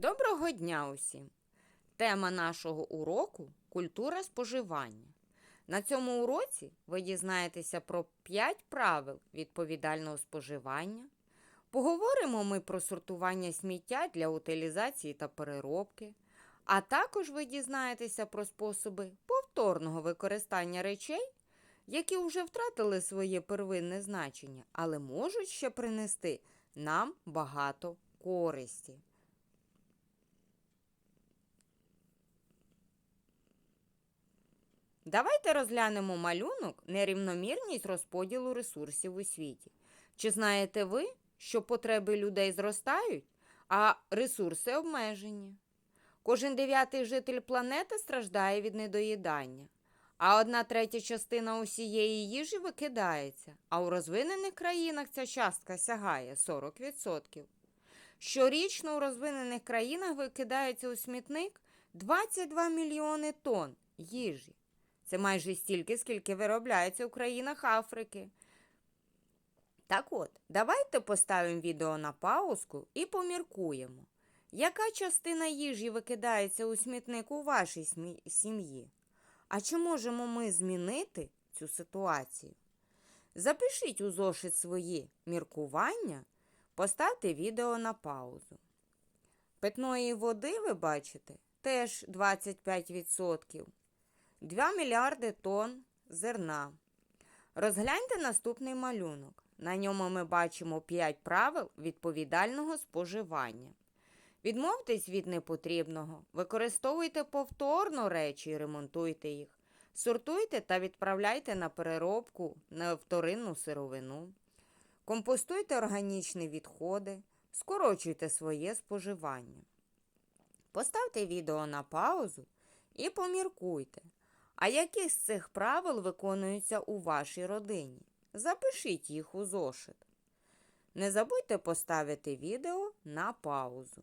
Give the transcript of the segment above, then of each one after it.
Доброго дня усім! Тема нашого уроку культура споживання. На цьому уроці ви дізнаєтеся про 5 правил відповідального споживання. Поговоримо ми про сортування сміття для утилізації та переробки, а також ви дізнаєтеся про способи повторного використання речей, які вже втратили своє первинне значення, але можуть ще принести нам багато користі. Давайте розглянемо малюнок нерівномірність розподілу ресурсів у світі. Чи знаєте ви, що потреби людей зростають, а ресурси обмежені? Кожен дев'ятий житель планети страждає від недоїдання, а одна третя частина усієї їжі викидається, а у розвинених країнах ця частка сягає 40%. Щорічно у розвинених країнах викидається у смітник 22 мільйони тонн їжі. Це майже стільки, скільки виробляється у країнах Африки. Так от, давайте поставимо відео на паузку і поміркуємо, яка частина їжі викидається у смітник у вашій сім'ї? А чи можемо ми змінити цю ситуацію? Запишіть у зошит свої міркування, поставте відео на паузу. Питної води, ви бачите, теж 25%. 2 мільярди тонн зерна. Розгляньте наступний малюнок. На ньому ми бачимо 5 правил відповідального споживання. Відмовтесь від непотрібного, використовуйте повторно речі і ремонтуйте їх. Сортуйте та відправляйте на переробку на вторинну сировину. Компостуйте органічні відходи, скорочуйте своє споживання. Поставте відео на паузу і поміркуйте, а які з цих правил виконуються у вашій родині? Запишіть їх у зошит. Не забудьте поставити відео на паузу.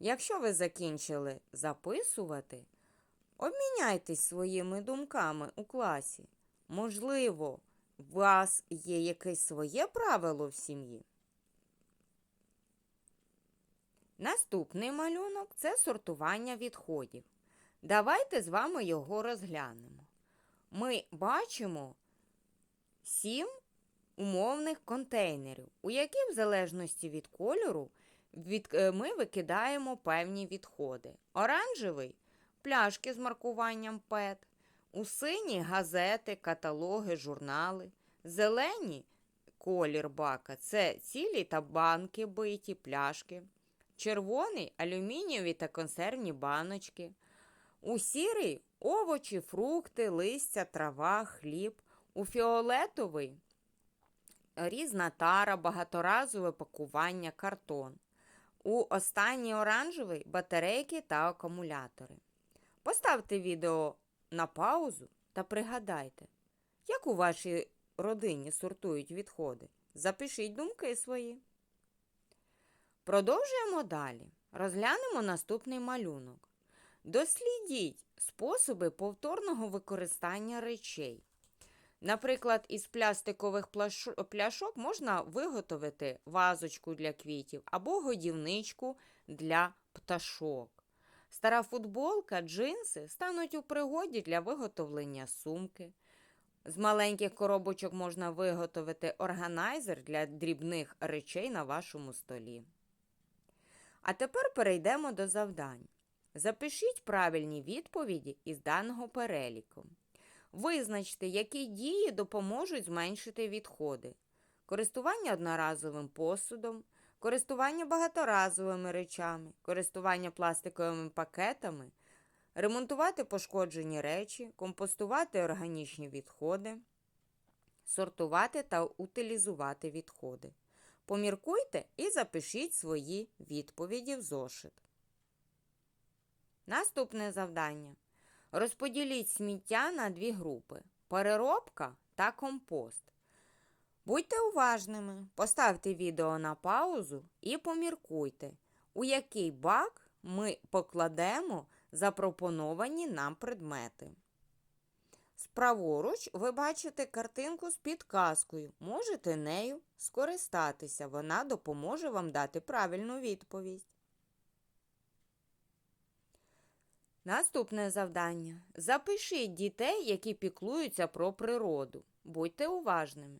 Якщо ви закінчили записувати, обміняйтесь своїми думками у класі. Можливо, у вас є якесь своє правило в сім'ї? Наступний малюнок це сортування відходів. Давайте з вами його розглянемо. Ми бачимо сім умовних контейнерів, у які, в залежності від кольору, від, е, ми викидаємо певні відходи. Оранжевий пляшки з маркуванням PET, у синій газети, каталоги, журнали, зелені колір бака. Це цілі та банки биті, пляшки, червоний алюмінієві та консервні баночки, у сірий овочі, фрукти, листя, трава, хліб, у фіолетовий різна тара, багаторазове пакування, картон. У останній оранжевий батарейки та акумулятори. Поставте відео на паузу та пригадайте, як у вашій родині сортують відходи. Запишіть думки свої. Продовжуємо далі. Розглянемо наступний малюнок. Дослідіть способи повторного використання речей. Наприклад, із пластикових пляшок можна виготовити вазочку для квітів або годівничку для пташок. Стара футболка, джинси стануть у пригоді для виготовлення сумки. З маленьких коробочок можна виготовити органайзер для дрібних речей на вашому столі. А тепер перейдемо до завдань. Запишіть правильні відповіді із даного переліку. Визначте, які дії допоможуть зменшити відходи. Користування одноразовим посудом, користування багаторазовими речами, користування пластиковими пакетами, ремонтувати пошкоджені речі, компостувати органічні відходи, сортувати та утилізувати відходи. Поміркуйте і запишіть свої відповіді в зошит. Наступне завдання. Розподіліть сміття на дві групи переробка та компост. Будьте уважними, поставте відео на паузу і поміркуйте, у який бак ми покладемо запропоновані нам предмети. Справоруч ви бачите картинку з підказкою. Можете нею скористатися. Вона допоможе вам дати правильну відповідь. Наступне завдання. Запишіть дітей, які піклуються про природу. Будьте уважними.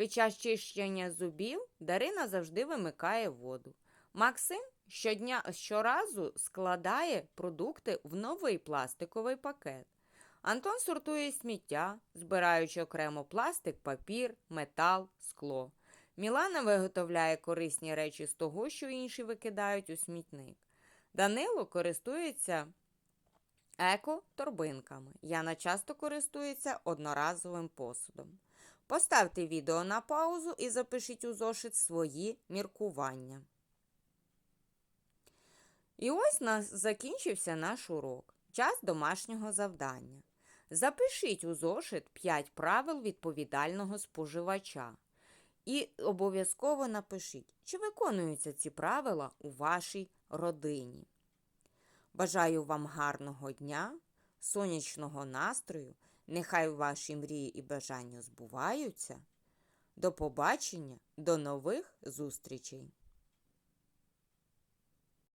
Під час чищення зубів Дарина завжди вимикає воду. Максим щодня щоразу складає продукти в новий пластиковий пакет. Антон сортує сміття, збираючи окремо пластик, папір, метал, скло. Мілана виготовляє корисні речі з того, що інші викидають у смітник. Данило користується еко-торбинками. Яна часто користується одноразовим посудом. Поставте відео на паузу і запишіть у зошит свої міркування. І ось нас закінчився наш урок. Час домашнього завдання. Запишіть у зошит 5 правил відповідального споживача. І обов'язково напишіть, чи виконуються ці правила у вашій родині. Бажаю вам гарного дня, сонячного настрою. Нехай ваші мрії і бажання збуваються. До побачення, до нових зустрічей!